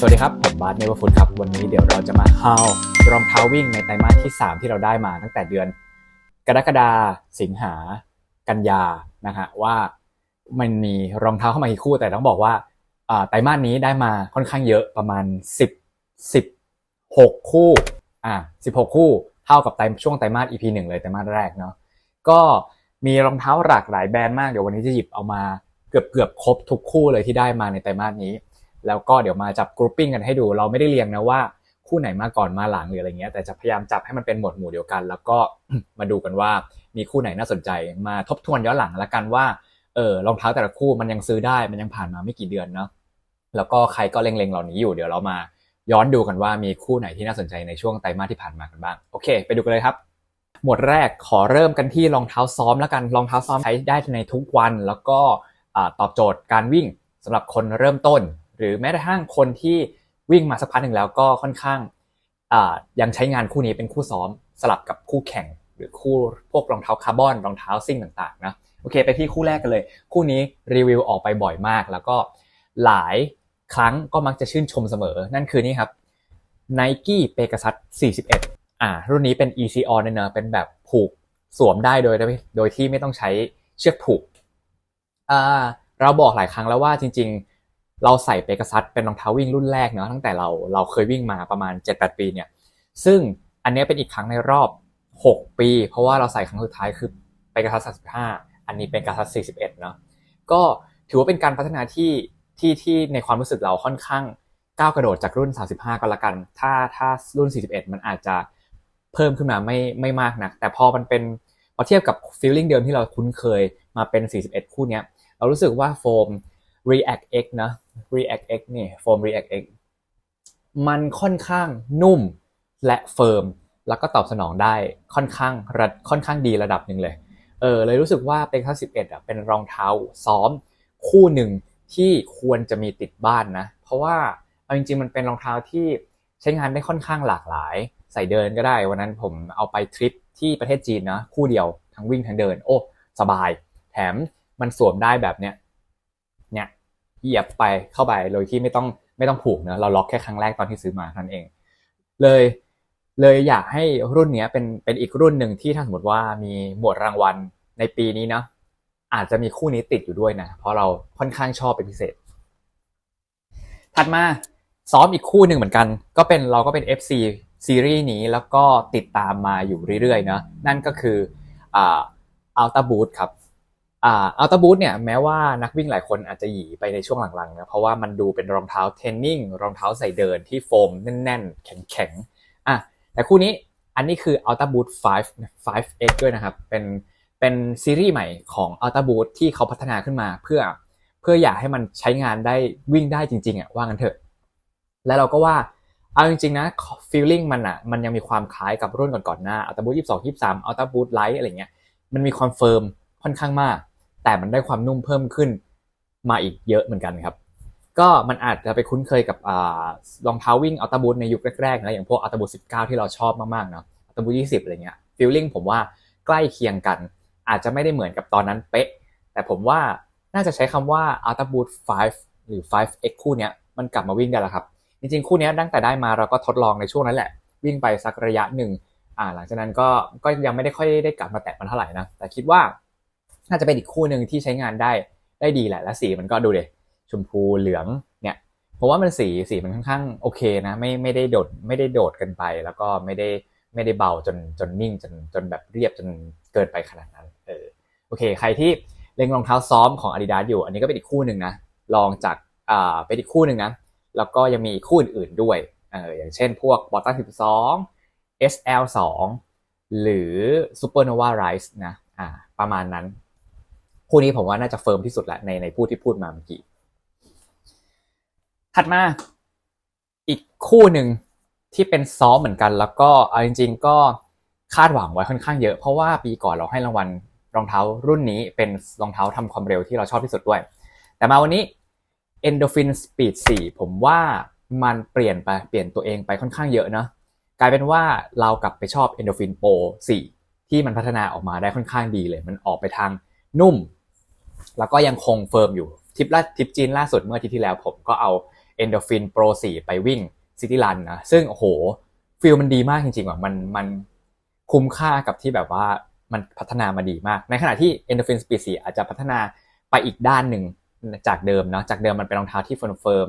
สวัสดีครับ ผมบาสเนเวอร์ฟุตครับ วันนี้เดี๋ยวเราจะมาฮารองเท้าวิ่งในไตรมาสที่ 3 ที่เราได้มาตั้งแต่เดือน กรกฎาสิงหา กันยานะฮะว่ามันมีรองเท้าเข้ามากี่คู่ แต่ต้องบอกว่าอ่าไตรมาสนี้ได้มาค่อนข้างเยอะประมาณ 10 16 คู่อ่า16 คู่เท่ากับไตช่วงไตรมาส EP 1 เลยไตรมาสแรกเนาะก็มีรองเท้าหลากหลายแบรนด์มากเดี๋ยววันนี้จะหยิบเอามาเกือบเกือบครบทุกคู่เลยที่ได้มาในไตรมาสนี้ แล้วก็เดี๋ยวมาจับกรุ๊ปปิ้งกันให้ดู เราไม่ได้เรียงนะว่าคู่ไหนมาก่อนมาหลังหรืออะไรเงี้ยแต่จะพยายามจับให้มันเป็นหมวดหมู่เดียวกัน แล้วก็มาดูกันว่ามีคู่ไหนน่าสนใจ มาทบทวนย้อนหลังละกันว่าเออรองเท้าแต่ละคู่มันยังซื้อได้มันยังผ่านมาไม่กี่เดือนเนาะแล้วก็ใครก็เล็งๆเหล่านี้อยู่เดี๋ยวเรามาย้อนดูกันว่ามีคู่ไหนที่น่าสนใจในช่วงไตรมาสที่ผ่านมากันบ้างโอเค ไปดูกันเลยครับ หมวดแรกขอเริ่มกันที่รองเท้าซ้อมแล้วกันรองเท้าซ้อมใช้ได้ในทุกวัน แล้วก็อตอบโจทย์การวิ่งสำหรับคนเริ่มต้น หรือแม้กระทั่งคนที่วิ่งมาสักพักหนึ่งแล้วก็ค่อนข้างยังใช้งานคู่นี้เป็นคู่ซ้อมสลับกับคู่แข่ง หรือคู่พวกรองเท้าคาร์บอนรองเท้าซิ่งต่างๆนะโอเค ไปที่คู่แรกกันเลย คู่นี้รีวิวออกไปบ่อยมาก แล้วก็หลายครั้งก็มักจะชื่นชมเสมอ นั่นคือนี่ครับ Nike Pegasus 41 อ่า รุ่นนี้เป็น EC on เนี่ยเนอะเป็นแบบผูกสวมได้โดยโดยที่ไม่ต้องใช้เชือกผูกอ่าเราบอกหลายครั้งแล้วว่าจริงๆ เราใส่เปกัสซัสเป็นรองเท้าวิ่งรุ่นแรกเนาะตั้งแต่เราเราเคยวิ่งมาประมาณ 7-8 ปีเนี่ยซึ่งอันนี้เป็นอีกครั้งในรอบ 6 ปี เพราะว่าเราใส่ครั้งสุดท้ายคือเปกัสซัส35 อันนี้เป็นกัสซัส41เนาะก็ถือว่าเป็นการพัฒนาที่ที่ที่ในความรู้สึกเราค่อนข้างก้าวกระโดดจากรุ่น 35 ก็แล้วกัน ถ้าถ้ารุ่น 41 มันอาจจะเพิ่มขึ้นมาไม่ไม่มากนัก แต่พอมันเป็นพอเทียบกับฟีลลิ่งเดิมที่เราคุ้นเคยมาเป็น 41 คู่เนี้ย เรารู้สึกว่าโฟม React X นะ React X นี่โฟม React X มันค่อนข้างนุ่มและเฟิร์มแล้วก็ตอบสนองได้ค่อนข้างระค่อนข้างดีระดับหนึ่งเลย เออเลยรู้สึกว่าเป็นข้า11อะเป็นรองเท้าซ้อมคู่หนึ่งที่ควรจะมีติดบ้านนะ เพราะว่าเอาจริงๆมันเป็นรองเท้าที่ใช้งานได้ค่อนข้างหลากหลาย ใส่เดินก็ได้ วันนั้นผมเอาไปทริปที่ประเทศจีนนะคู่เดียวทั้งวิ่งทั้งเดิน โอ้ สบาย แถมมันสวมได้แบบเนี้ย เหยียบไปเข้าไปโดยที่ไม่ต้องไม่ต้องผูกเนะเราล็อกแค่ครั้งแรกตอนที่ซื้อมาท่านเอง เลยเลยอยากให้รุ่นนี้เป็นเป็นอีกรุ่นหนึ่งที่ถ้าสมมติว่ามีหมวดรางวัลในปีนี้นะอาจจะมีคู่นี้ติดอยู่ด้วยนะ เพราะเราค่อนข้างชอบเป็นพิเศษ ถัดมาซ้อมอีกคู่หนึ่งเหมือนกัน ก็เป็นเราก็เป็น FC ซีรีส์นี้แล้วก็ติดตามมาอยู่เรื่อยๆเนาะนั่นก็คืออัลตาบูทครับ อ่าอัลตาบูทเนี่ยแม้ว่านักวิ่งหลายคนอาจจะหยีไปในช่วงหลังๆนะเพราะว่ามันดูเป็นรองเท้าเทนนิ่งรองเท้าใส่เดินที่โฟมแน่นๆ แข็งๆอะแต่คู่นี้อันนี้คือ Ultra Boost 5 5X ด้วยนะครับ เป็นเป็นซีรีส์ใหม่ของ Ultra Boost ที่เขาพัฒนาขึ้นมาเพื่อเพื่ออยากให้มันใช้งานได้วิ่งได้จริงๆอะว่างันเถอะ แล้วเราก็ว่าเอาจริงๆนะ feeling มันอะมันยังมีความคล้ายกับรุ่นก่อนๆหน้า Ultra Boost 22 23 Ultra Boost Light อะไรเงี้ยมันมีความเฟิร์มค่อนข้างมาก แต่มันได้ความนุ่มเพิ่มขึ้นมาอีกเยอะเหมือนกันครับ ก็มันอาจจะไปคุ้นเคยกับรองเท้าวิ่งอัลตาบูทในยุคแรกๆนะอย่างพวกอัลตาบูท19ที่เราชอบมากๆเนาะอัลตาบูท20อะไรเงี้ยฟีลลิ่งผมว่าใกล้เคียงกัน อาจจะไม่ได้เหมือนกับตอนนั้นเป๊ะ แต่ผมว่าน่าจะใช้คำว่าอัลตาบูท5หรือ 5x คู่เนี้ยมันกลับมาวิ่งได้แล้วครับ จริงๆ คู่นี้ตั้งแต่ได้มาเราก็ทดลองในช่วงนั้นแหละ วิ่งไปสักระยะหนึ่งอ่าหลังจากนั้นก็ก็ยังไม่ได้ค่อยได้กลับมาแตะมันเท่าไหร่นะ แต่คิดว่า น่าจะเป็นอีกคู่หนึ่งที่ใช้งานได้ได้ดีแหละ และสีมันก็ดูเดชมพูเหลืองเนี่ยเพราะว่ามันสีสีมันค่อนข้างโอเคนะ ไม่ไม่ได้โดดไม่ได้โดดกันไป แล้วก็ไม่ได้ไม่ได้เบาจนจนนิ่งจนจนแบบเรียบจนเกินไปขนาดนั้นเออโอเค ใครที่เล็งรองเท้าซ้อมของ Adidas อยู่ อันนี้ก็เป็นอีกคู่หนึ่งนะลองจากอ่าเป็นอีกคู่หนึ่งนะแล้วก็ยังมีคู่อื่นๆด้วยเอออย่างเช่นพวก b o t t a 12 SL 2 หรือ Supernova Rise นะอ่าประมาณนั้น คู่นี้ผมว่าน่าจะเฟิร์มที่สุดแหละในในพูดที่พูดมาเมื่อกี้ ถัดมาอีกคู่หนึ่งที่เป็นซ้อมเหมือนกัน แล้วก็เอาจริง ๆ ก็คาดหวังไว้ค่อนข้างเยอะ เพราะว่าปีก่อนเราให้รางวัลรองเท้ารุ่นนี้เป็นรองเท้าทำความเร็วที่เราชอบที่สุดด้วย แต่มาวันนี้ Endorphin Speed 4 ผมว่ามันเปลี่ยนไปเปลี่ยนตัวเองไปค่อนข้างเยอะเนาะกลายเป็นว่าเรากลับไปชอบ Endorphin Pro 4 ที่มันพัฒนาออกมาได้ค่อนข้างดีเลย มันออกไปทางนุ่ม แล้วก็ยังคงเฟิร์มอยู่ทริปล่าทริปจีนล่าสุดเมื่ออาทิตย์ที่แล้วผมก็เอา Endorphin Pro 4ไปวิ่ง City Run นะซึ่งโอ้โหฟีลมันดีมากจริงๆว่ะมันมันคุ้มค่ากับที่แบบว่ามันพัฒนามาดีมาก ในขณะที่ Endorphin Speed 4อาจจะพัฒนาไปอีกด้านหนึ่งจากเดิมเนาะจากเดิมมันเป็นรองเท้าที่เฟิร์ม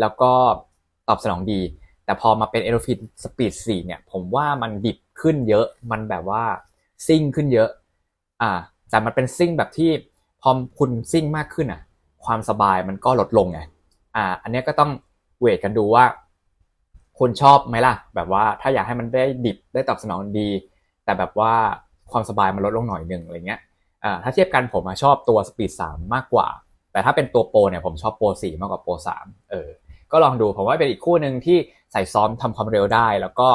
แล้วก็ตอบสนองดี แต่พอมาเป็น Endorphin Speed 4เนี่ย ผมว่ามันดิบขึ้นเยอะมันแบบว่าซิ่งขึ้นเยอะ อ่า แต่มันเป็นซิ่งแบบที่ พอคุณซิ่งมากขึ้นอะ ความสบายมันก็ลดลงไงอ่า อันนี้ก็ต้องเวทกันดูว่า คุณชอบไหมล่ะ แบบว่าถ้าอยากให้มันได้ดิบได้ตอบสนองดี แต่แบบว่าความสบายมันลดลงหน่อยหนึ่งอะไรเงี้ยอ่าถ้าเทียบกันผมชอบตัว Speed 3มมากกว่า แต่ถ้าเป็นตัวโปรเนี่ยผมชอบโปร4มากกว่าโปร3เออก็ลองดูผมว่าเป็นอีกคู่หนึ่งที่ใส่ซ้อมทำความเร็วได้ แล้วก็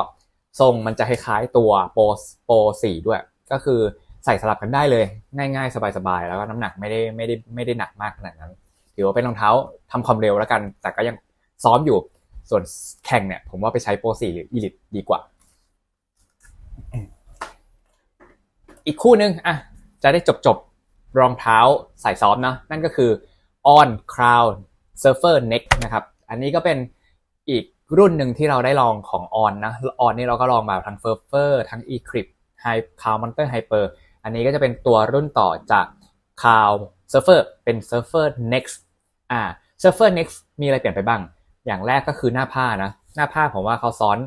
ทรงมันจะคล้ายๆตัวโปรโปร4ด้วย ก็คือ ใส่สลับกันได้เลย ง่าย ๆ สบายๆ แล้วก็น้ำหนักไม่ได้ไม่ได้ไม่ได้หนักมากขนาดนั้นถือว่าเป็นรองเท้าทำความเร็วแล้วกัน แต่ก็ยังซ้อมอยู่ส่วนแข่งเนี่ย ผมว่าไปใช้โปร4หรืออีลิทดีกว่า อีกคู่หนึ่งอะจะได้จบจบรองเท้าใส่ซ้อมนะนั่นก็คือ On Cloud Surfer Next นะครับ อันนี้ก็เป็นอีกรุ่นหนึ่งที่เราได้ลองของ On นะ On นี่เราก็ลองมาทั้ง Surfer ทั้ง Eclipse High Cloud Monster Hyper อันนี้ก็จะเป็นตัวรุ่นต่อจาก Cloud Surfer เป็น Surfer Next อ่า Surfer Next มีอะไรเปลี่ยนไปบ้าง อย่างแรกก็คือหน้าผ้านะ หน้าผ้าผมว่าเขาซ้อน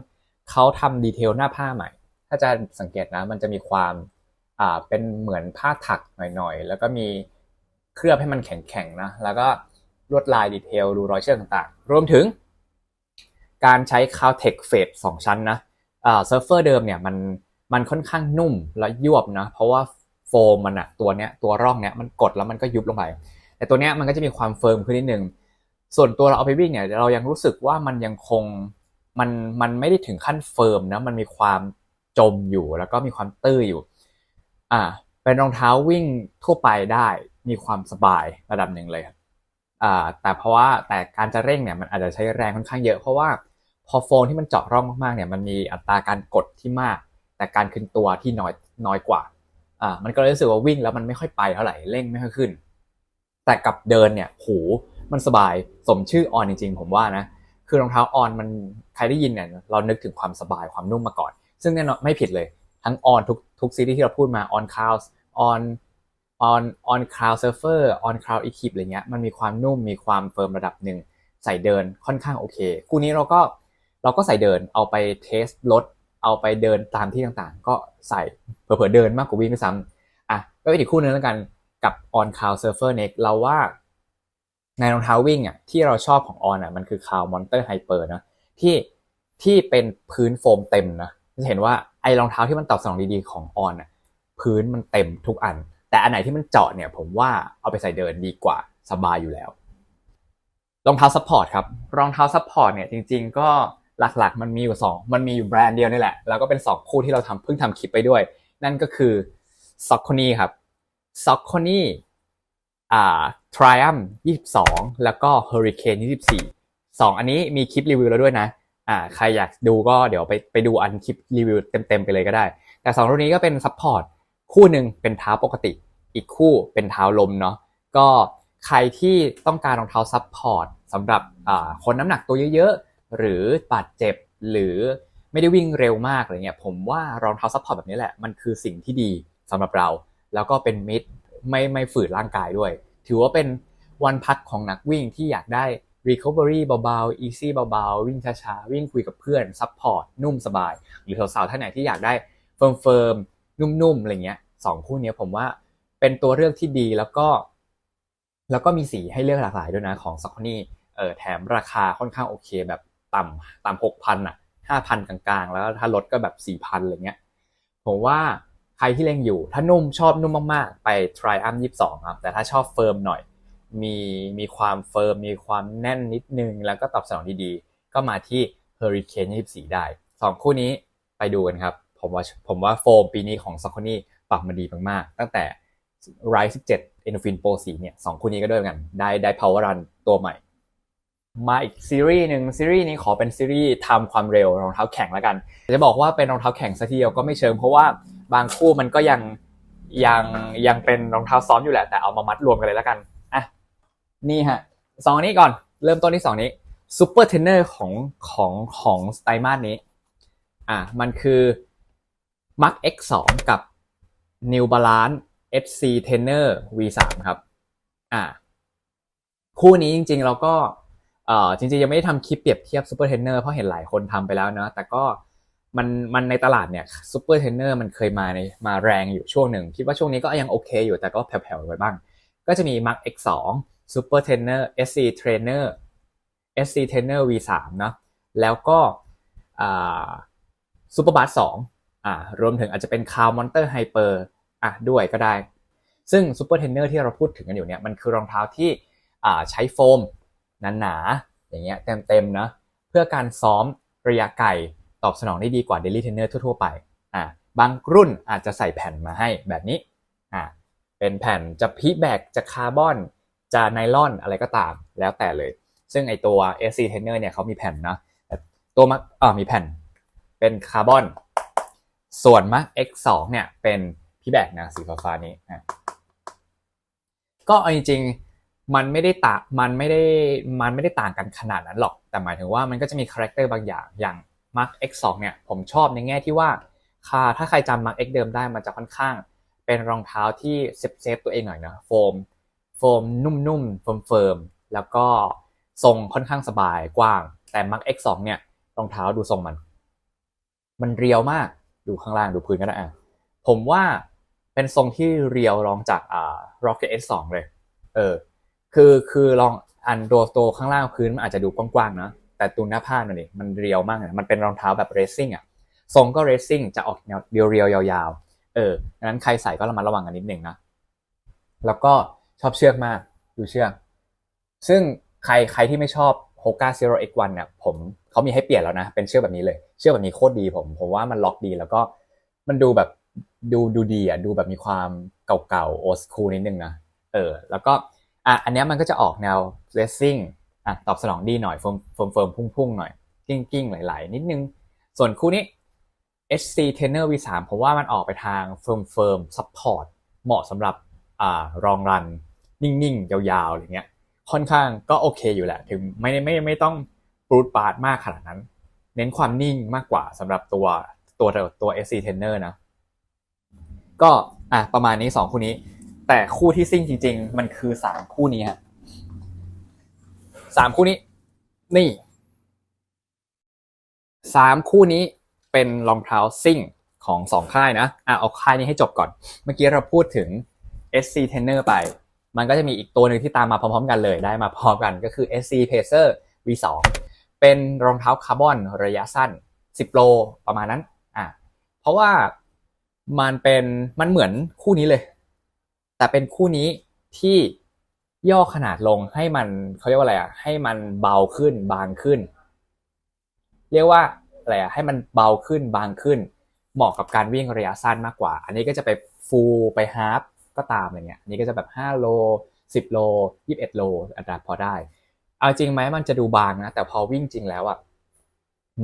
เขาทำดีเทลหน้าผ้าใหม่ ถ้าจะสังเกตนะ มันจะมีความอ่าเป็นเหมือนผ้าถักหน่อยๆ แล้วก็มีเคลือบให้มันแข็งๆนะ แล้วก็ลวดลายดีเทลดูรอยเชือกต่างๆ รวมถึง การใช้คาวเทคเฟสสองชั้นนะอ่าเซิร์ฟเฟอร์เดิมเนี่ยมัน มันค่อนข้างนุ่มและยวบนะ เพราะว่าโฟมมันอะตัวเนี้ยตัวร่องเนี้ยมันกดแล้วมันก็ยุบลงไป แต่ตัวเนี้ยมันก็จะมีความเฟิร์มขึ้นนิดนึง ส่วนตัวเราเอาไปวิ่งเนี่ยเรายังรู้สึกว่ามันยังคงมันมันไม่ได้ถึงขั้นเฟิร์มนะมันมีความจมอยู่แล้วก็มีความตื้ออยู่ อ่า เป็นรองเท้าวิ่งทั่วไปได้มีความสบายระดับหนึ่งเลยครับอ่าแต่เพราะว่าแต่การจะเร่งเนี่ยมันอาจจะใช้แรงค่อนข้างเยอะเพราะว่าพอโฟนที่มันเจาะร่องมากๆเนี่ยมันมีอัตราการกดที่มาก แต่การขึ้นตัวที่น้อยน้อยกว่าอ่ามันก็เลยรู้สึกว่าวิ่งแล้วมันไม่ค่อยไปเท่าไหร่เร่งไม่ค่อยขึ้น แต่กับเดินเนี่ยโหมันสบายสมชื่อออนจริงๆ ผมว่านะคือรองเท้าออนมันใครได้ยินเนี่ยเรานึกถึงความสบายความนุ่มมาก่อน ซึ่งแน่นอนไม่ผิดเลย ทั้งออนทุกทุกซีรีส์ที่เราพูดมาออนคลาวส์ออนออนออนคลาวเซิร์ฟเฟอร์ออนคลาวอีคิปอะไรเงี้ยมันมีความนุ่มมีความเฟิร์มระดับหนึ่งใส่เดินค่อนข้างโอเค คู่นี้เราก็เราก็ใส่เดินเอาไปเทสรถ เอาไปเดินตามที่ต่างๆ ก็ใส่เผื่อๆเดินมากกว่าวิ่งด้วยซ้ำอะก็เป็นอีกคู่นึงแล้วกันกับ On Cloud Surfer Next เราว่าในรองเท้าวิ่งอะที่เราชอบของออนอะมันคือ Cloud Monster Hyper นะที่ที่เป็นพื้นโฟมเต็มนะจะเห็นว่าไอ้รองเท้าที่มันตอบสนองดีๆของออนอะพื้นมันเต็มทุกอัน แต่อันไหนที่มันเจาะเนี่ยผมว่าเอาไปใส่เดินดีกว่าสบายอยู่แล้วรองเท้าซัพพอร์ตครับรองเท้าซัพพอร์ตเนี่ยจริง ๆ ก็ หลักๆ มันมีอยู่สองมันมีอยู่แบรนด์เดียวนี่แหละ แล้วก็เป็นสองคู่ที่เราทำเพิ่งทำคลิปไปด้วย นั่นก็คือ s o c k o n y ครับ s o c k o n y อ่า Triumph 22 แล้วก็ Hurricane 24 2 อันนี้มีคลิปรีวิวแล้วด้วยนะ อ่า ใครอยากดูก็เดี๋ยวไปไปดูอันคลิปรีวิวเต็มๆไปเลยก็ได้ แต่ 2 รุ่นนี้ก็เป็นซัพพอร์ตคู่หนึ่งเป็นเท้าปกติ อีกคู่เป็นเท้าลมเนาะ ก็ใครที่ต้องการรองเท้าซัพพอร์ตสำหรับคนน้ำหนักตัวเยอะๆ หรือบาดเจ็บหรือไม่ได้วิ่งเร็วมากอะไรเงี้ยผมว่ารองเท้าซัพพอร์ตแบบนี้แหละมันคือสิ่งที่ดีสำหรับเรา แล้วก็เป็นมิดไม่ไม่ฝืนร่างกายด้วย ถือว่าเป็นวันพักของนักวิ่งที่อยากได้ recovery เบาๆ easy เบาๆ วิ่งช้าๆ วิ่งคุยกับเพื่อน support นุ่มสบาย หรือสาวๆท่านไหนที่อยากได้เฟิร์มๆ นุ่มๆ อะไรเงี้ยสองคู่นี้ผมว่าเป็นตัวเลือกที่ดีแล้วก็ แล้วก็มีสีให้เลือกหลากหลายด้วยนะของ s o c k o n y เออแถมราคาค่อนข้างโอเคแบบ ต่ำต่ำหกพันอะห้าพันกลางๆ แล้วถ้าลดก็แบบสี่พันอะไรเงี้ยผมว่าใครที่เล็งอยู่ ถ้านุ่มชอบนุ่มมากๆ ไป Triumph 22 ครับ แต่ถ้าชอบเฟิร์มหน่อย มีมีความเฟิร์ม มีความแน่นนิดนึง แล้วก็ตอบสนองดีๆ ก็มาที่ Hurricane 24 ได้สองคู่นี้ไปดูกันครับ ผมว่าผมว่าโฟมปีนี้ของ s o c o n y ปรับมาดีมากๆ ตั้งแต่ Rise 17 Endorphin Pro 4เนี่ยสองคู่นี้ก็ด้วยกัน ได้ได้ Power Run ตัวใหม่ มาอีกซีรีส์หนึ่งซีรีส์นี้ขอเป็นซีรีส์ทำความเร็วรองเท้าแข่งแล้วกัน จะบอกว่าเป็นรองเท้าแข่งซะทีเดียวก็ไม่เชิงเพราะว่าบางคู่มันก็ยังยังยังเป็นรองเท้าซ้อมอยู่แหละแต่เอามามัดรวมกันเลยแล้วกันอะนี่ฮะสองอันนี้ก่อนเริ่มต้นที่สองนี้ซูเปอร์เทนเนอร์ของของของไตรมาสนี้อะมันคือ Mark X2 กับ New Balance SC Trainer V3 ครับอะคู่นี้จริงๆเราก็ เอ่อจริงๆ ยังไม่ได้ทำคลิปเปรียบเทียบซูเปอร์เทรนเนอร์เพราะเห็นหลายคนทำไปแล้วเนอะแต่ก็มันมันในตลาดเนี่ยซูเปอร์เทรนเนอร์มันเคยมาในมาแรงอยู่ช่วงหนึ่งคิดว่าช่วงนี้ก็ยังโอเคอยู่แต่ก็แผ่วๆไว้บ้าง ก็จะมี Mark X2 Super Trainer SC Trainer SC Trainer V3 เนอะแล้วก็อ่า Super b u s 2อ่ารวมถึงอาจจะเป็น Cloud Monster Hyper อะด้วยก็ได้ ซึ่ง Super Trainer ที่เราพูดถึงกันอยู่เนี่ยมันคือรองเท้าที่อ่าใช้โฟม หนาๆอย่างเงี้ยเต็มๆนะเพื่อการซ้อมระยะไกลตอบสนองได้ดีกว่า Daily Trainer ทั่วๆไปอ่าบางรุ่นอาจจะใส่แผ่นมาให้แบบนี้อ่าเป็นแผ่นจะพีแบกจะคาร์บอนจะไนลอนอะไรก็ตามแล้วแต่เลย ซึ่งไอตัว SC Trainer เนี่ยเขามีแผ่นนะตัวมักอ่ามีแผ่นเป็นคาร์บอนส่วนมัก X2 เนี่ยเป็นพีแบกนะสีฟ้าๆนี้นะก็เอาจริงๆ มันไม่ได้ต่างมันไม่ได้มันไม่ได้ต่างกันขนาดนั้นหรอก แต่หมายถึงว่ามันก็จะมีคาแรคเตอร์บางอย่างอย่าง Mark X2 เนี่ยผมชอบในแง่ที่ว่าคาถ้าใครจำ Mark X เดิมได้มันจะค่อนข้าง เป็นรองเท้าที่เซฟเซฟตัวเองหน่อยนะโฟมโฟมนุ่มๆเฟิร์มๆแล้วก็ทรงค่อนข้างสบายกว้าง แต่ Mark X2 เนี่ยรองเท้าดูทรงมัน มันเรียวมากดูข้างล่างดูพื้นก็ได้อะผมว่าเป็นทรงที่เรียวรองจากอ่า Rocket S2 เลย เออ คือคือลองอันตัวตัวข้างล่างพื้นมันอาจจะดูกว้างๆนะแต่ตัวหน้าผ้าน่ะนี่มันเรียวมากเลยมันเป็นรองเท้าแบบเรซซิ่งอะทรงก็เรซซิ่งจะออกแนวเรียวๆยาวๆ เออดังนั้นใครใส่ก็ระมัดระวังกันนิดหนึ่งนะ แล้วก็ชอบเชือกมากดูเชือก ซึ่งใครใครที่ไม่ชอบ Hoka Zero X1 เนี่ยผมเขามีให้เปลี่ยนแล้วนะ เป็นเชือกแบบนี้เลย เชือกแบบนี้โคตรดีผม ผมว่ามันล็อกดีแล้วก็มันดูแบบดูดูดีอะดูแบบมีความเก่าๆโอสคูลนิดนึงนะเออ แล้วก็ อะอันนี้มันก็จะออกแนวเลสซิ่งอะตอบสนองดีหน่อยเฟิร์มเฟิร์มเฟิร์มพุ่งๆหน่อยกิ้งกิ้งๆไหลๆ นิดนึง ส่วนคู่นี้ HC Trainer V3 ผมว่ามันออกไปทางเฟิร์มเฟิร์มซัพพอร์ตเหมาะสำหรับอ่ารองรัน นิ่งๆ ยาวๆอะไรเงี้ยค่อนข้างก็โอเคอยู่แหละ ถึงไม่ไม่ไม่ต้องปรูดปาดมากขนาดนั้น เน้นความนิ่งมากกว่าสำหรับตัวตัวตัว SC Trainer นะ ก็อะประมาณนี้สองคู่นี้ แต่คู่ที่ซิ่งจริง ๆ มันคือสามคู่นี้ฮะสามคู่นี้ นี่สามคู่นี้เป็นรองเท้าซิ่งของสองค่ายนะอะเอาค่ายนี้ให้จบก่อน เมื่อกี้เราพูดถึง SC Trainer ไป มันก็จะมีอีกตัวหนึ่งที่ตามมาพร้อมๆ กันเลย ได้มาพร้อมกันก็คือ SC Pacer V2 เป็นรองเท้าคาร์บอนระยะสั้น 10 โลประมาณนั้น อะ เพราะว่ามันเป็นมันเหมือนคู่นี้เลย แต่เป็นคู่นี้ที่ย่อขนาดลงให้มันเขาเรียกว่าอะไรอะให้มันเบาขึ้นบางขึ้น เรียกว่าอะไรอะให้มันเบาขึ้นบางขึ้น เหมาะกับการวิ่งระยะสั้นมากกว่า อันนี้ก็จะไปฟูลไปฮาร์ฟก็ตามอะไรเงี้ยอันนี้ก็จะแบบ5โล10โล21โลอัตราพอได้ เอาจริงไหมมันจะดูบางนะ แต่พอวิ่งจริงแล้วอะ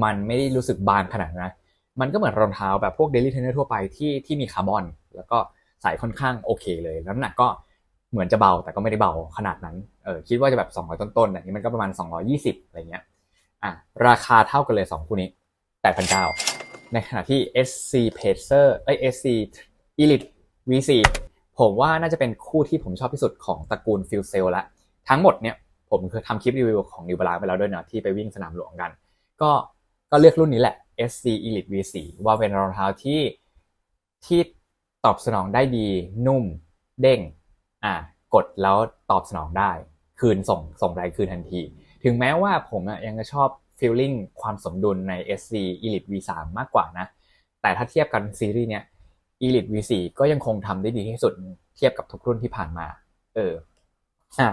มันไม่ได้รู้สึกบางขนาดนั้นนะมันก็เหมือนรองเท้าแบบพวกเดลี่เทนเนอร์ทั่วไปที่ที่มีคาร์บอน แล้วก็ ใส่ค่อนข้างโอเคเลยน้ำหนักก็เหมือนจะเบาแต่ก็ไม่ได้เบาขนาดนั้นเออคิดว่าจะแบบ200ต้นๆอันนี้มันก็ประมาณ 220อะไรเงี้ยอะราคาเท่ากันเลย 2 คู่นี้8,900ในขณะที่ SC Pacer เอ้ย SC Elite V4 ผมว่าน่าจะเป็นคู่ที่ผมชอบที่สุดของตระกูลฟิลเซลละทั้งหมดเนี่ยผมเคยทำคลิปรีวิวของ New Balance ไปแล้วด้วยนะที่ไปวิ่งสนามหลวงกัน ก็ก็เลือกรุ่นนี้แหละ SC Elite V4 ว่าเป็นรองเท้าที่ที่ ตอบสนองได้ดี นุ่ม เด้ง อะกดแล้วตอบสนองได้ คืนส่งส่งแรงคืนทันที ถึงแม้ว่าผมอะยังจะชอบ feeling ความสมดุลใน SC Elite V3 มากกว่านะ แต่ถ้าเทียบกันซีรีส์เนี้ย Elite V4 ก็ยังคงทำได้ดีที่สุดเทียบกับทุกรุ่นที่ผ่านมา เอออะ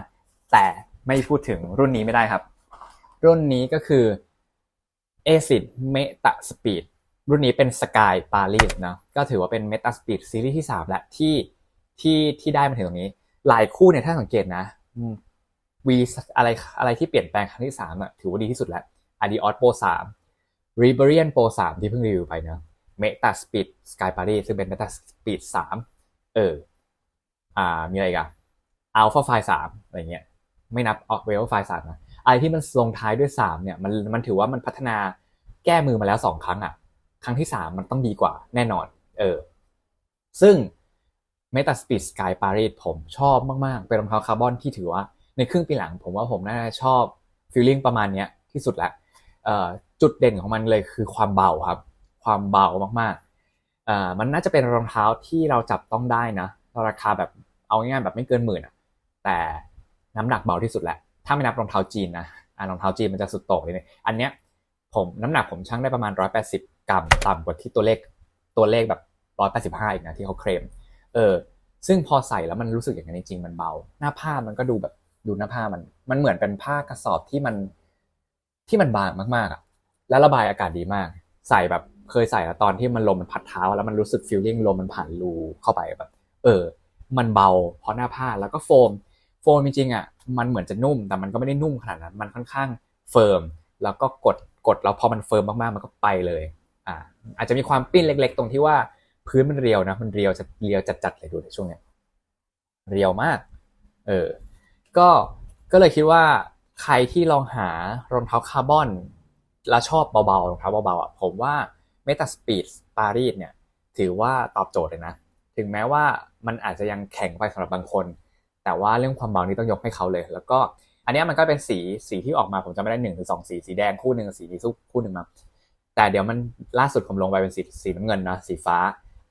แต่ไม่พูดถึงรุ่นนี้ไม่ได้ครับ รุ่นนี้ก็คือ ASIC Meta Speed รุ่นนี้เป็น Sky Paris นะก็ถือว่าเป็น Meta Speed ซีรีส์ที่3และที่ที่ที่ได้มาถึงตรงนี้ หลายคู่เนี่ยถ้าสังเกตนะอืม V อะไรอะไรที่เปลี่ยนแปลงครั้งที่3อะถือว่าดีที่สุดแล้ว Adios Pro 3 Rebellion Pro 3ที่เพิ่งรีวิวไปเนะ Meta Speed Sky Paris ซึ่งเป็น Meta Speed 3เอออ่ามีอะไรกัน Alpha File 3อะไรเงี้ยไม่นับ Alpha File 3นะอะไรที่มันลงท้ายด้วยสามเนี่ยมันมันถือว่ามันพัฒนาแก้มือมาแล้วสองครั้งอะ ครั้งที่สามมันต้องดีกว่าแน่นอน เออ ซึ่ง Meta Speed Sky Paris ผมชอบมาก ๆ เป็นรองเท้าคาร์บอนที่ถือว่า ในครึ่งปีหลังผมว่าผมน่าจะชอบฟีลลิ่งประมาณนี้ที่สุดละจุดเด่นของมันเลยคือความเบาครับ ความเบามากๆมันน่าจะเป็นรองเท้าที่เราจับต้องได้นะ ราคาแบบเอาง่ายๆแบบไม่เกินหมื่นแต่น้ำหนักเบาที่สุดแหละ ถ้าไม่นับรองเท้าจีนนะรองเท้าจีนมันจะสุดโต่งเลยอันเนี้ยผมน้ำหนักผมชั่งได้ประมาณ 180 กรัมต่ำกว่าที่ตัวเลขตัวเลขแบบ185อีกนะที่เขาเคลมเออ ซึ่งพอใส่แล้วมันรู้สึกอย่างนั้นจริงมันเบา หน้าผ้ามันก็ดูแบบดูหน้าผ้ามันมันเหมือนเป็นผ้ากระสอบที่มันที่มันบางมากๆอะแล้วระบายอากาศดีมาก ใส่แบบเคยใส่แล้วตอนที่มันลมมันพัดเท้า แล้วมันรู้สึกฟีลลิ่งลมมันผ่านรูเข้าไปแบบ เออ มันเบาเพราะหน้าผ้าแล้วก็โฟม โฟมจริงๆอะมันเหมือนจะนุ่มแต่มันก็ไม่ได้นุ่มขนาดนั้น มันค่อนข้างเฟิร์มแล้วก็กดกดแล้วพอมันเฟิร์มมากๆมันก็ไปเลย อาจจะมีความปิ้นเล็ก ๆ ตรงที่ว่าพื้นมันเรียวนะ มันเรียวจะเรียวจัดๆเลยดูในช่วงเนี้ยเรียวมาก เออ ก็ก็เลยคิดว่าใครที่ลองหารองเท้าคาร์บอน แล้วชอบเบาๆรองเท้าเบาๆอะผมว่า Meta Speed Paris เนี่ย ถือว่าตอบโจทย์เลยนะ ถึงแม้ว่ามันอาจจะยังแข็งไปสำหรับบางคน แต่ว่าเรื่องความเบานี้ต้องยกให้เขาเลย แล้วก็อันนี้มันก็เป็นสีสีที่ออกมาผมจะไม่ได้หนึ่งหรือสองสีสีแดงคู่หนึ่งสีนี้คู่หนึ่งมา แต่เดี๋ยวมันล่าสุดผมลงไปเป็นสีสีน้ำเงินนะสีฟ้า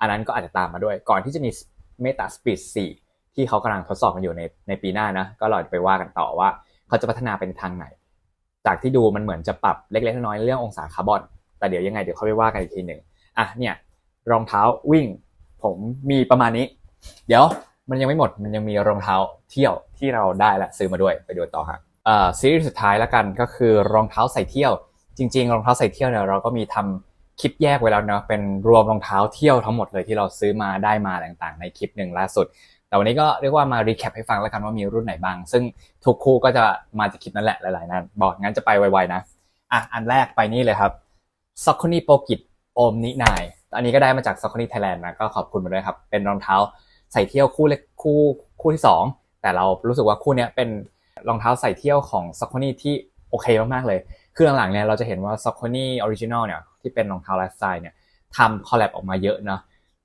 อันนั้นก็อาจจะตามมาด้วย ก่อนที่จะมี Meta Speed 4ที่เขากำลังทดสอบกันอยู่ในในปีหน้านะก็รอไปว่ากันต่อว่า เขาจะพัฒนาเป็นทางไหน จากที่ดูมันเหมือนจะปรับเล็กๆน้อยๆเรื่ององศาคาร์บอน แต่เดี๋ยวยังไงเดี๋ยวเขาไปว่ากันอีกทีหนึ่งอะเนี่ยรองเท้าวิ่ง ผมมีประมาณนี้ เดี๋ยวมันยังไม่หมดมันยังมีรองเท้าเที่ยวที่เราได้และซื้อมาด้วยไปดูต่อฮะอ่าซีรีส์สุดท้ายแล้วกันก็คือรองเท้าใส่เที่ยว จริงๆรองเท้าใส่เที่ยวเนี่ยเราก็มีทำคลิปแยกไว้แล้วเนาะเป็นรวมรองเท้าเที่ยวทั้งหมดเลยที่เราซื้อมาได้มาต่างๆ ในคลิปหนึ่งล่าสุด แต่วันนี้ก็เรียกว่ามารีแคปให้ฟังแล้วกันว่ามีรุ่นไหนบ้าง ซึ่งทุกคู่ก็จะมาจากคลิปนั่นแหละหลายๆนั้นบอกงั้นจะไปไวๆนะอะอันแรกไปนี่เลยครับซ็อกคอนี่โปกิตโอมนินายอันนี้ก็ได้มาจากซ็อกคอนี่ไทยแลนด์นะก็ขอบคุณมาด้วยครับ เป็นรองเท้าใส่เที่ยวคู่เล็กคู่คู่ที่ 2 แต่เรารู้สึกว่าคู่นี้เป็นรองเท้าใส่เที่ยวของซ็อกคอนี่ที่โอเคมากๆเลย คือหลังๆเนี่ยเราจะเห็นว่าซ็อกคอนี่ออริจินอลเนี่ยที่เป็นรองเท้าไลฟ์สไตล์เนี่ยทำคอลแลบออกมาเยอะนะ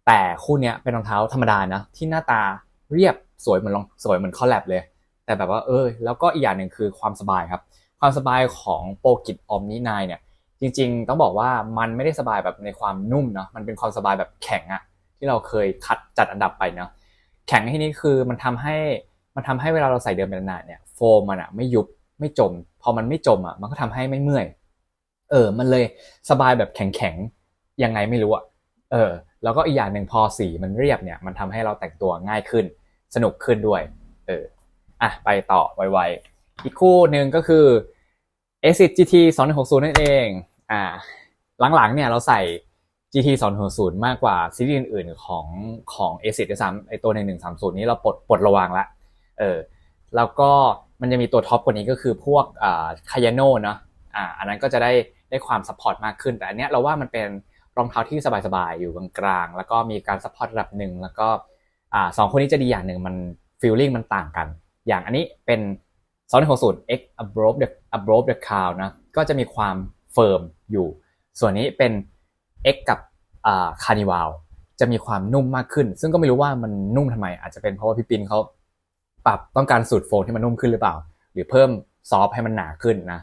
แต่คู่นี้เป็นรองเท้าธรรมดานะที่หน้าตาเรียบสวยเหมือนรองสวยเหมือนคอลแลบเลย แต่แบบว่าเออแล้วก็อีกอย่างหนึ่งคือความสบายครับ ความสบายของโปรกิตออมนินายเนี่ยจริงๆ ต้องบอกว่ามันไม่ได้สบายแบบในความนุ่มเนาะมันเป็นความสบายแบบแข็งอะที่เราเคยคัดจัดอันดับไปเนาะแข็งที่นี้คือมันทำให้มันทำให้เวลาเราใส่เดินไปนานเนี่ยโฟมมันอะไม่ยุบ ไม่จม พอมันไม่จมอะ มันก็ทำให้ไม่เมื่อย เออ มันเลยสบายแบบแข็งๆยังไงไม่รู้อะ เออ แล้วก็อีกอย่างหนึ่งพอสีมันเรียบเนี่ย มันทำให้เราแต่งตัวง่ายขึ้น สนุกขึ้นด้วย เออ อะ ไปต่อไวๆ อีกคู่หนึ่งก็คือ a c i d GT 2160 นั่นเอง อ่า หลังๆ เนี่ยเราใส่ GT 2160 มากกว่าซีรีส์อื่นๆของของ a c i d ด้วยซ้ำไอตัวใน130 นี้เราปลดปลดระวังละ เออ แล้วก็ มันจะมีตัวท็อปกว่านี้ก็คือพวกคายาโน่เนาะอ่าอันนั้นก็จะได้ได้ความซัพพอร์ตมากขึ้น แต่อันเนี้ยเราว่ามันเป็นรองเท้าที่สบายๆ อยู่กลางๆ แล้วก็มีการซัพพอร์ตระดับหนึ่ง แล้วก็อ่าสองคนนี้จะดีอย่างหนึ่งมันฟีลลิ่งมันต่างกัน อย่างอันนี้เป็น260 X above the above the cloud นะ ก็จะมีความเฟิร์มอยู่ ส่วนนี้เป็น X กับอ่าคาร์นิวาลจะมีความนุ่มมากขึ้น ซึ่งก็ไม่รู้ว่ามันนุ่มทำไม อาจจะเป็นเพราะว่าพี่ปินเขา ปรับต้องการสูตรโฟมที่มันนุ่มขึ้นหรือเปล่า หรือเพิ่มซอฟให้มันหนาขึ้นนะ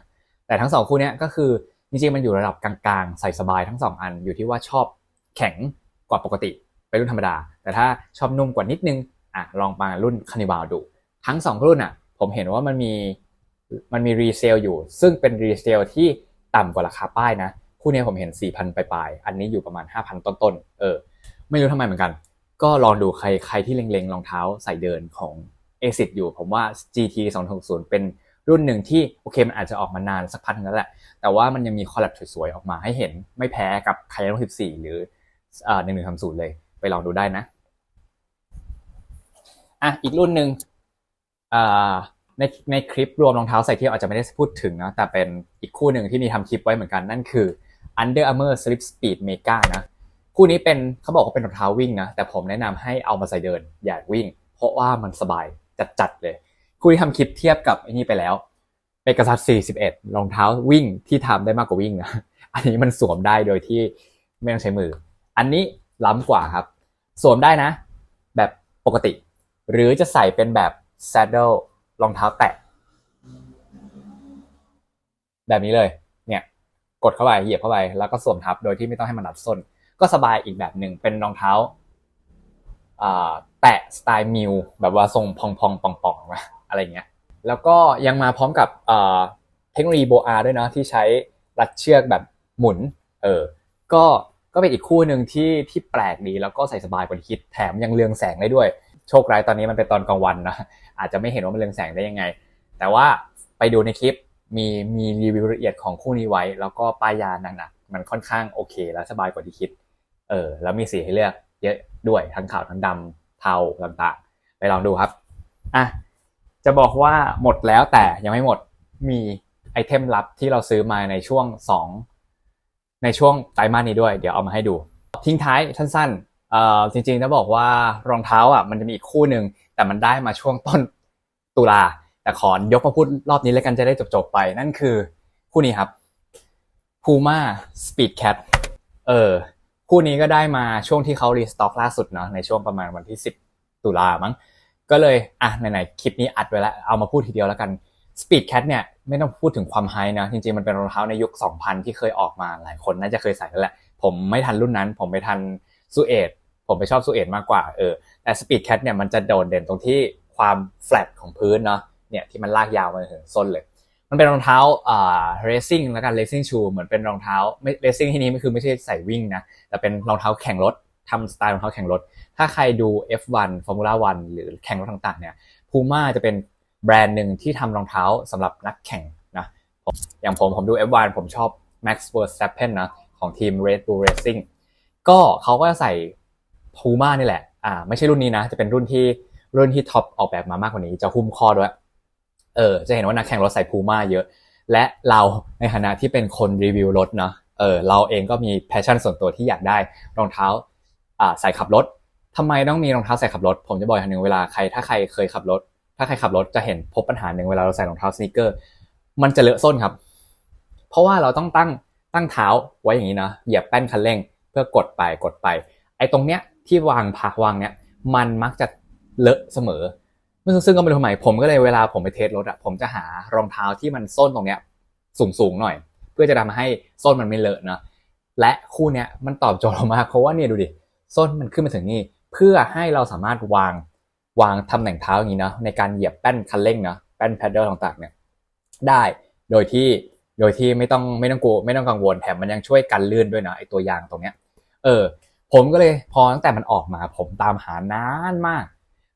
แต่ทั้งสองคู่นี้ก็คือจริงๆมันอยู่ระดับกลางๆ ใส่สบายทั้งสองอันอยู่ที่ว่าชอบแข็งกว่าปกติไปรุ่นธรรมดา แต่ถ้าชอบนุ่มกว่านิดนึงอะลองมารุ่นคานิบาลดู ทั้งสองรุ่นอะผมเห็นว่ามันมีมันมีรีเซลอยู่ ซึ่งเป็นรีเซลที่ต่ำกว่าราคาป้ายนะ คู่นี้ผมเห็น 4,000 ปลายๆ อันนี้อยู่ประมาณ 5,000 ต้นๆ เออ ไม่รู้ทำไมเหมือนกัน ก็ลองดูใครใครที่เล็งๆรองเท้าใส่เดินของ a s i c อยู่ ผมว่า GT 260เป็นรุ่นหนึ่งที่โอเคมันอาจจะออกมานานสักพักนึงแล้วแหละ แต่ว่ามันยังมีคอลแลบสวยๆ ออกมาให้เห็นไม่แพ้กับคายาโน14 หรือหนึ่งหนึ่งทำศูนย์เลย ไปลองดูได้นะ อะ อีกรุ่นหนึ่งในในคลิปรวมรองเท้าใส่เที่ยวอาจจะไม่ได้พูดถึงนะแต่เป็นอีกคู่หนึ่งที่มีทำคลิปไว้เหมือนกันนั่นคือ Under Armour Slip Speed Mega นะ คู่นี้เป็นเขาบอกว่าเป็นรองเท้าวิ่งนะ แต่ผมแนะนำให้เอามาใส่เดิน อย่าวิ่ง เพราะว่ามันสบาย จัดๆเลยคู่ที่ทำคลิปเทียบกับไอ้นี่ไปแล้วเปกัซัส41รองเท้าวิ่งที่ทำได้มากกว่าวิ่งนะอันนี้มันสวมได้โดยที่ไม่ต้องใช้มือ อันนี้ล้ำกว่าครับ สวมได้นะ แบบปกติ หรือจะใส่เป็นแบบ saddle รองเท้าแตะแบบนี้เลย เนี่ย กดเข้าไปเหยียบเข้าไปแล้วก็สวมทับโดยที่ไม่ต้องให้มันรัดส้น ก็สบายอีกแบบหนึ่งเป็นรองเท้า แตะสไตล์มิวแบบว่าทรงพองพองป่องปองๆนะอะไรเงี้ยแล้วก็ยังมาพร้อมกับเอ่อเทคโนโลยีโบอาด้วยเนาะที่ใช้รัดเชือกแบบหมุนเออก็ก็เป็นอีกคู่หนึ่งที่ที่แปลกดีแล้วก็ใส่สบายกว่าที่คิดแถมยังเรืองแสงได้ด้วย โชคร้ายตอนนี้มันเป็นตอนกลางวันนะอาจจะไม่เห็นว่ามันเรืองแสงได้ยังไง แต่ว่าไปดูในคลิปมีมีรีวิวละเอียดของคู่นี้ไว้ แล้วก็ป้ายยาหนักๆมันค่อนข้างโอเค และสบายกว่าที่คิดเออแล้วมีสีให้เลือก เยอะด้วยทั้งขาวทั้งดำเทาต่างๆ ไปลองดูครับอะจะบอกว่าหมดแล้วแต่ยังไม่หมดมีไอเทมลับที่เราซื้อมาในช่วง 2 ในช่วงไตรมาสนี้ด้วย เดี๋ยวเอามาให้ดู ทิ้งท้ายสั้นๆเอ่อจริงๆจะบอกว่ารองเท้าอะมันจะมีอีกคู่หนึ่งแต่มันได้มาช่วงต้นตุลาแต่ขอยกมาพูดรอบนี้แล้วกันจะได้จบๆไป นั่นคือคู่นี้ครับ Puma Speed Cat เออ คู่นี้ก็ได้มาช่วงที่เขารีสต็อกล่าสุดเนาะในช่วงประมาณวันที่ 10 ตุลามั้งก็เลยอะไหนๆคลิปนี้อัดไว้แล้วเอามาพูดทีเดียวแล้วกัน Speed Cat เนี่ยไม่ต้องพูดถึงความไฮนะจริงๆมันเป็นรองเท้าในยุค 2000 ที่เคยออกมาหลายคนน่าจะเคยใส่แล้วแหละผมไม่ทันรุ่นนั้น ผมไปทันซูเอตผมไปชอบซูเอตมากกว่าเออแต่ Speed Cat เนี่ยมันจะโดดเด่นตรงที่ความแฟลตของพื้นเนาะเนี่ยที่มันลากยาวมาถึงส้นเลย มันเป็นรองเท้าอ่า racing แล้วกัน racing shoe เหมือนเป็นรองเท้าไม่ racing ที่นี้ไม่คือไม่ใช่ใส่วิ่งนะแต่เป็นรองเท้าแข่งรถทำสไตล์รองเท้าแข่งรถ ถ้าใครดู F1 Formula 1หรือแข่งรถต่างๆเนี่ย Puma จะเป็นแบรนด์หนึ่งที่ทำรองเท้าสำหรับนักแข่งนะอย่างผมผมดู F1 ผมชอบ Max Verstappen นะของทีม Red Bull Racing ก็เขาก็จะใส่ Puma นี่แหละอ่าไม่ใช่รุ่นนี้นะ จะเป็นรุ่นที่รุ่นที่ท็อปออกแบบมามากกว่านี้จะหุ้มข้อด้วย เออจะเห็นว่านักแข่งรถใส่ Puma เยอะ และเราในฐานะที่เป็นคนรีวิวรถเนาะเออเราเองก็มีแพชชั่นส่วนตัวที่อยากได้รองเท้าอ่าใส่ขับรถทำไมต้องมีรองเท้าใส่ขับรถ ผมจะบอกอย่างหนึ่งเวลาใครถ้าใครเคยขับรถ ถ้าใครขับรถจะเห็นพบปัญหาหนึ่งเวลาเราใส่รองเท้าสนิเกอร์ มันจะเลอะส้นครับ เพราะว่าเราต้องตั้งตั้งเท้าไว้อย่างนี้นะเหยียบแป้นคันเร่ง เพื่อกดไปกดไป ไอ้ตรงเนี้ยที่วางพักวางเนี้ยมันมักจะเลอะเสมอ ซึ่งก็ไม่รู้ทำไมผมก็เลยเวลาผมไปเทสรถอะผมจะหารองเท้าที่มันส้นตรงเนี้ยสูงสูงๆหน่อย เพื่อจะทำให้ส้นมันไม่เลอะเนาะและคู่เนี้ยมันตอบโจทย์เรามากเพราะว่าเนี่ยดูดิส้นมันขึ้นมาถึงนี่เพื่อให้เราสามารถวางวางตำแหน่งเท้าอย่างนี้เนาะในการเหยียบแป้นคันเร่งเนาะแป้นแพดเดิลต่างๆเนี่ยได้โดยที่โดยที่ไม่ต้องไม่ต้องกลัวไม่ต้องกังวลแถมมันยังช่วยกันลื่นด้วยนะไอตัวยางตรงเนี้ยเออ ผมก็เลยพอตั้งแต่มันออกมา ผมตามหานานมาก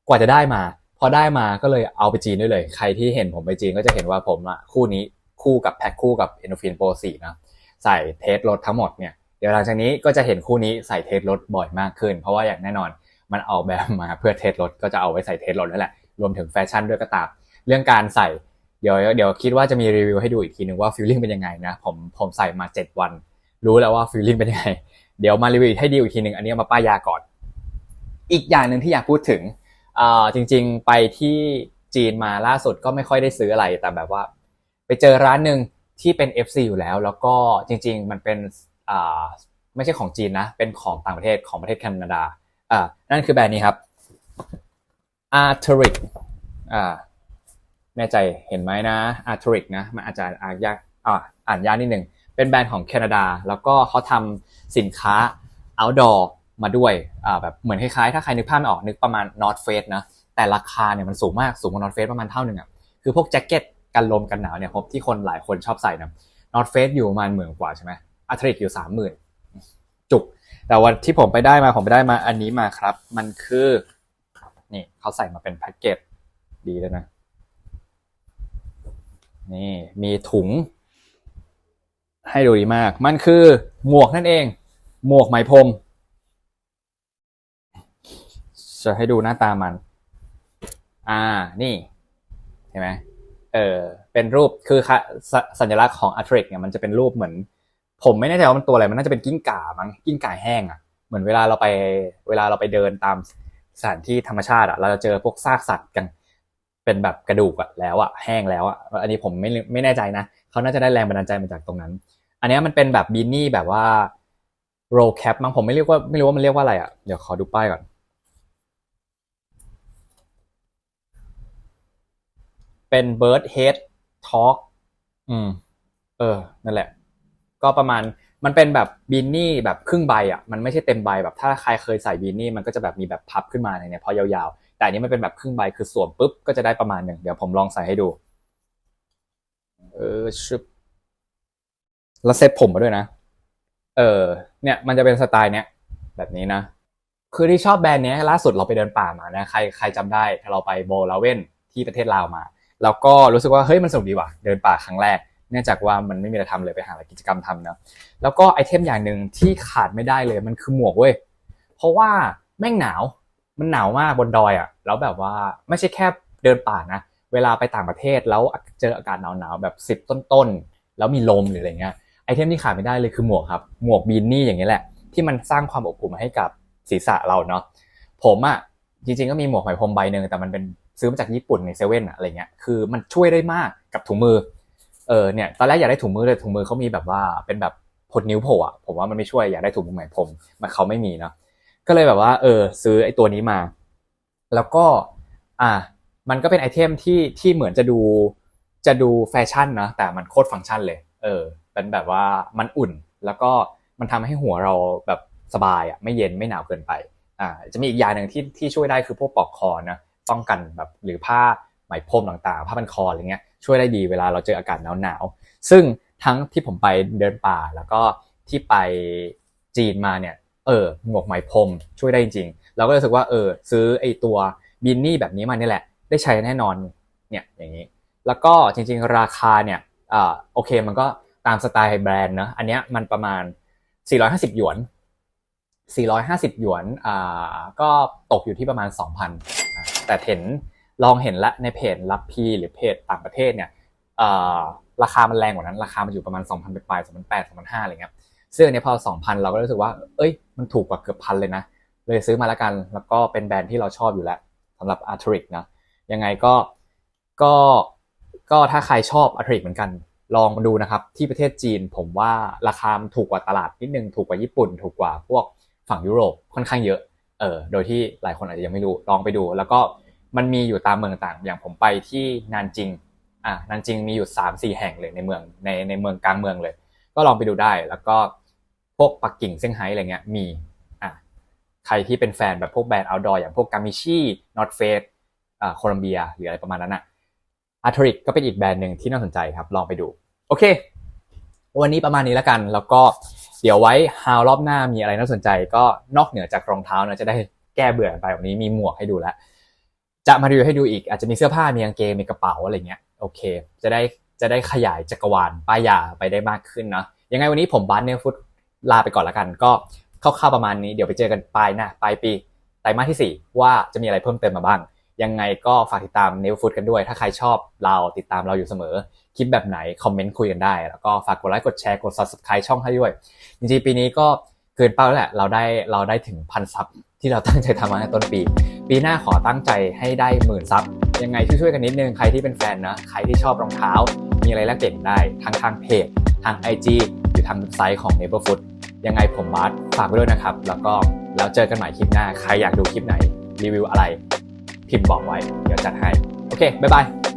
กว่าจะได้มา พอได้มาก็เลยเอาไปจีนด้วยเลย ใครที่เห็นผมไปจีนก็จะเห็นว่าผมอะคู่นี้คู่กับแพ็คคู่กับ e n d o r p h i n Pro 4นะใส่เทสรถทั้งหมดเนี่ยเดี๋ยวหลังจากนี้ก็จะเห็นคู่นี้ใส่เทสรถบ่อยมากขึ้น เพราะว่าอย่างแน่นอนมันออกแบบมาเพื่อเทสรถก็จะเอาไว้ใส่เทสรถนั่นแหละรวมถึงแฟชั่นด้วยก็ตาม เรื่องการใส่เดี๋ยวเดี๋ยวคิดว่าจะมีรีวิวให้ดูอีกทีนึงว่าฟีลลิ่งเป็นยังไงนะผมผมใส่มา 7 วัน รู้แล้วว่าฟีลลิ่งเป็นยังไง เดี๋ยวมารีวิวให้ดีอีกทีนึงอันนี้มาป้ายยาก่อน อีกอย่างหนึ่งที่อยากพูดถึง จริง ๆ ไปที่จีนมาล่าสุดก็ไม่ค่อยได้ซื้ออะไรแต่แบบว่า ไปเจอร้านหนึ่งที่เป็น FC อยู่แล้ว แล้วก็จริง ๆ มันเป็นอ่าไม่ใช่ของจีนนะ เป็นของต่างประเทศของประเทศแคนาดาอ่านั่นคือแบรนด์นี้ครับ Arc'teryx อ่าแน่ใจเห็นไหมนะ Arc'teryx นะมันอาจจะอ่านยากอ่าอ่านยากนิดหนึ่งเป็นแบรนด์ของแคนาดา แล้วก็เขาทำสินค้า outdoor มาด้วยอ่าแบบเหมือนคล้ายๆ ถ้าใครนึกภาพไม่ออกนึกประมาณ North Face นะแต่ราคาเนี่ยมันสูงมากสูงกว่า North Face ประมาณเท่าหนึ่งอะคือพวกแจ็คเก็ตกันลมกันหนาวเนี่ยผมที่คนหลายคนชอบใส่นะ North Face อยู่ประมาณหมื่นกว่าใช่ไหมอัตริกอยู่สามหมื่นจุก แต่วันที่ผมไปได้มาผมไปได้มาอันนี้มาครับ มันคือนี่เขาใส่มาเป็นแพ็กเกจดีเลยนะ นี่มีถุง ให้ดูดีมาก มันคือหมวกนั่นเอง หมวกไหมพรม จะให้ดูหน้าตามัน อ่า นี่ เห็นไหมเออ เป็นรูป คือคสสัญลักษณ์ของอัตริกเนี่ย มันจะเป็นรูปเหมือน ผมไม่แน่ใจว่ามันตัวอะไร มันน่าจะเป็นกิ้งก่ามั้ง กิ้งก่าแห้งอะ่ะ เหมือนเวลาเราไป เวลาเราไปเดินตามสถานที่ธรรมชาติอะ่ะ เราจะเจอพวกซากสัตว์กัน เป็นแบบกระดูกอะแล้วอะแห้งแล้วอะอันนี้ผมไม่ ไม่แน่ใจนะ เขาน่าจะได้แรงบันดาลใจมาจากตรงนั้น อันนี้มันเป็นแบบบีนี่แบบว่าโรแคปมั้ง ผมไม่เรียกว่า ไม่รู้ว่ามันเรียกว่าอะไรอะเดี๋ยวขอดูป้ายก่อน เป็น Bird Head Talk อืม เออ นั่นแหละ ก็ประมาณมันเป็นแบบบีนี่แบบครึ่งใบอะ มันไม่ใช่เต็มใบแบบถ้าใครเคยใส่บีนี่มันก็จะแบบมีแบบพับขึ้นมาในเนี่ยพอยาวๆ แต่อันนี้มันเป็นแบบครึ่งใบคือสวมปุ๊บก็จะได้ประมาณหนึ่งเดี๋ยวผมลองใส่ให้ดู เออชึบแล้วเซ็ตผมมาด้วยนะ เออ เนี่ย มันจะเป็นสไตล์เนี้ยแบบนี้นะ คือที่ชอบแบรนด์เนี้ยล่าสุดเราไปเดินป่ามานะ ใครใครจำได้เราไปโบลาเวนที่ประเทศลาวมา แล้วก็รู้สึกว่าเฮ้ยมันสนุกดีว่ะเดินป่าครั้งแรก เนื่องจากว่ามันไม่มีอะไรทำเลยไปหาอะไรกิจกรรมทำเนอะแล้วก็ไอเทมอย่างหนึ่งที่ขาดไม่ได้เลยมันคือหมวกเว้ยเพราะว่าแม่งหนาวมันหนาวมากบนดอยอะแล้วแบบว่าไม่ใช่แค่เดินป่านะ เวลาไปต่างประเทศแล้วเจออากาศหนาวๆแบบสิบต้นๆแล้วมีลมหรืออะไรเงี้ยไอเทมที่ขาดไม่ได้เลยคือหมวกครับหมวกบีนนี่อย่างนี้แหละ ที่มันสร้างความอบอุ่นให้กับศีรษะเราเนาะผมอะจริงๆก็มีหมวกไหมพรมใบหนึ่งแต่มันเป็น ซื้อมาจากญี่ปุ่นในเซเว่นอะอะไรเงี้ยคือมันช่วยได้มากกับถุงมือเออเนี่ยตอนแรกอยากได้ถุงมือเลยถุงมือเขามีแบบว่าเป็นแบบพดนิ้วโผล่อะผมว่ามันไม่ช่วยอยากได้ถุงมือไหมพรมมันเขาไม่มีเนาะก็เลยแบบว่าเออซื้อไอ้ตัวนี้มา แล้วก็อ่ามันก็เป็นไอเทมที่ที่เหมือนจะดูจะดูแฟชั่นนะแต่มันโคตรฟังก์ชันเลย เออ เป็นแบบว่ามันอุ่นแล้วก็มันทำให้หัวเราแบบสบายอะไม่เย็นไม่หนาวเกินไปอ่าจะมีอีกอย่างหนึ่งที่ที่ช่วยได้คือพวกปลอกคอนะ ป้องกันแบบหรือผ้าไหมพรมต่างๆ ผ้าพันคออะไรเงี้ยช่วยได้ดีเวลาเราเจออากาศหนาวๆซึ่งทั้งที่ผมไปเดินป่าแล้วก็ที่ไปจีนมาเนี่ยเออหมวกไหมพรมช่วยได้จริงๆเราก็รู้สึกว่าเออซื้อไอตัวบินนี่แบบนี้มานี่แหละ ได้ใช้แน่นอนเนี่ยอย่างนี้ แล้วก็จริงๆราคาเนี่ยอ่าโอเคมันก็ตามสไตล์แบรนด์เนอะอันเนี้ยมันประมาณ 450 หยวน 450 หยวนอ่าก็ตกอยู่ที่ประมาณ 2,000 แต่เห็นลองเห็นละในเพจรับพีหรือเพจต่างประเทศเนี่ยราคามันแรงกว่านั้น ราคามันอยู่ประมาณ 2,000ไปปลาย2,800 2,500อะไรเงี้ยซึ่งอันเนี้ยพอ 2,000 เราก็รู้สึกว่า เอ้ย มันถูกกว่าเกือบพันเลยนะ เลยซื้อมาแล้วกัน แล้วก็เป็นแบรนด์ที่เราชอบอยู่แล้วสำหรับ Arc'teryx นะ ยังไงก็ ก็ ก็ถ้าใครชอบ Arc'teryx เหมือนกัน ลองมาดูนะครับ ที่ประเทศจีนผมว่าราคามันถูกกว่าตลาดนิดนึง ถูกกว่าญี่ปุ่น ถูกกว่าพวกฝั่งยุโรปค่อนข้างเยอะ เออโดยที่หลายคนอาจจะยังไม่รู้ลองไปดู แล้วก็มันมีอยู่ตามเมืองต่างอย่างผมไปที่นานจิงอะนานจิงมีอยู่3ามสี่แห่งเลยในเมืองในในเมืองกลางเมืองเลย ก็ลองไปดูได้ แล้วก็พวกปักกิ่งเซี่ยงไฮ้อะไรเงี้ยมีอะใครที่เป็นแฟนแบบพวกแบรนด์ outdoor อย่างพวกกามิชี่นอตเฟสอ่าโคลัมเบียหรืออะไรประมาณนั้นอะอาร์ทริกก็เป็นอีกแบรนด์หนึ่งที่น่าสนใจครับลองไปดู โอเค วันนี้ประมาณนี้แล้วกันแล้วก็ เดี๋ยวไว้ฮาวรอบหน้ามีอะไรน่าสนใจ ก็นอกเหนือจากรองเท้านะจะได้แก้เบื่อไปวันนี้มีหมวกให้ดูแล้วจะมารีวิวให้ดูอีกอาจจะมีเสื้อผ้ามีกางเกงมีกระเป๋าอะไรเงี้ยโอเค จะได้จะได้ขยายจักรวาลป้ายยาไปได้มากขึ้นเนาะยังไงวันนี้ผมบัสเนลฟุตลาไปก่อนละกัน ก็คร่าวๆประมาณนี้เดี๋ยวไปเจอกันปลายหน้าปลายปีไตรมาสที่ 4 ว่าจะมีอะไรเพิ่มเติมมาบ้าง ยังไงก็ฝากติดตามเนลฟุตกันด้วย ถ้าใครชอบเราติดตามเราอยู่เสมอ คลิปแบบไหน คอมเมนต์คุยกันได้ แล้วก็ฝากกดไลค์กดแชร์กด subscribe ช่องให้ด้วย จริงๆ ปีนี้ก็เกินเป้าแล้วแหละเราได้เราได้ถึงพันซับที่เราตั้งใจทำมาในต้นปี ปีหน้าขอตั้งใจให้ได้หมื่นซับยังไงช่วยๆกันนิดนึงใครที่เป็นแฟนนะใครที่ชอบรองเท้า มีอะไรแลกเปลี่ยนได้ทั้งทางเพจทาง IG หรือทางเว็บไซต์ของ Neighborhood ยังไงผมบาสฝากไว้ด้วยนะครับ แล้วก็แล้วเจอกันใหม่คลิปหน้า ใครอยากดูคลิปไหน รีวิวอะไร พิมพ์บอกไว้ เดี๋ยวจัดให้ โอเค บ๊ายบาย